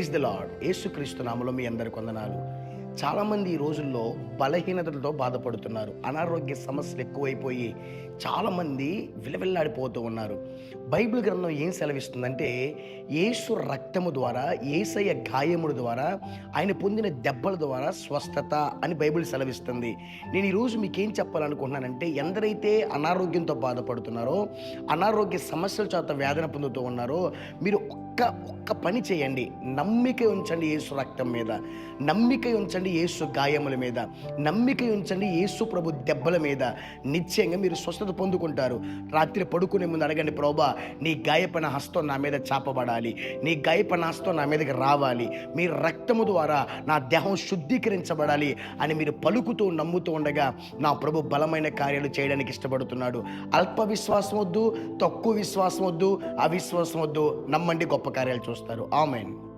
Is the lord యేసుక్రీస్తు నామలో మీ అందరి కొందనాలు. చాలామంది ఈ రోజుల్లో బలహీనతలతో బాధపడుతున్నారు. అనారోగ్య సమస్యలు ఎక్కువైపోయి చాలామంది విలవిల్లాడిపోతూ ఉన్నారు. బైబిల్ గ్రంథం ఏం సెలవిస్తుందంటే యేసు రక్తము ద్వారా ఏసయ్య గాయముల ద్వారా ఆయన పొందిన దెబ్బల ద్వారా స్వస్థత అని బైబిల్ సెలవిస్తుంది. నేను ఈరోజు మీకేం చెప్పాలనుకుంటున్నానంటే ఎందరైతే అనారోగ్యంతో బాధపడుతున్నారో అనారోగ్య సమస్యల చేత వేదన పొందుతూ ఉన్నారో మీరు ఒక్క ఒక్క పని చేయండి. నమ్మిక ఉంచండి యేసు రక్తం మీద. నమ్మిక ఉంచండి యేసు గాయముల మీద. నమ్మిక ఉంచండి యేసు ప్రభు దెబ్బల మీద. నిశ్చయంగా మీరు స్వస్థత పొందుకుంటారు. రాత్రి పడుకునే ముందు అడగండి ప్రభా నీ గాయపన హస్తం నా మీద చాపబడాలి. నీ గాయపన హస్తం నా మీదకి రావాలి. మీ రక్తము ద్వారా నా దేహం శుద్ధీకరించబడాలి అని మీరు పలుకుతూ నమ్ముతూ ఉండగా నా ప్రభు బలమైన కార్యాలు చేయడానికి ఇష్టపడుతున్నాడు. అల్ప విశ్వాసం వద్దు తక్కువ విశ్వాసం వద్దు అవిశ్వాసం వద్దు నమ్మండి గొప్ప కార్యాలు చూస్తారు. ఆమెన్.